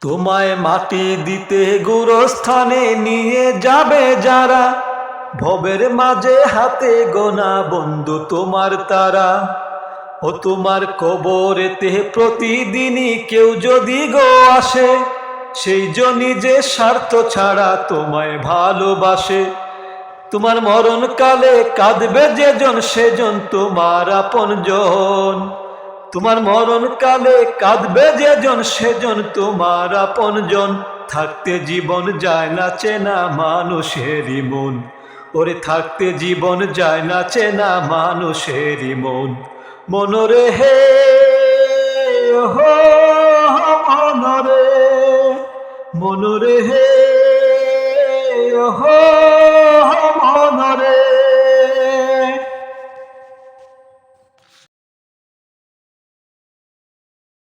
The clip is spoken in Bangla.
তোমায় মাটি দিতে গুরস্থানে নিয়ে যাবে যারা। ভবের মাঝে হাতে গোনা বন্ধু তোমার তারা। ও তোমার কবরেতে প্রতিদিনই কেউ যদি গো আসে, সেই জনই যে স্বার্থ ছাড়া তোমায় ভালোবাসে। তোমার মরণকালে কাঁদবে যেজন, সেজন তোমার আপনজন। তোমার মরণ কালে কাঁদবে যেজন সেজন, তোমার আপনজন। থাকতে জীবন যায় না চেনা মানুষেরই মন। ওরে, থাকতে জীবন যায় না চেনা মানুষেরই মন। মনরে হে মনরে। মনরে হো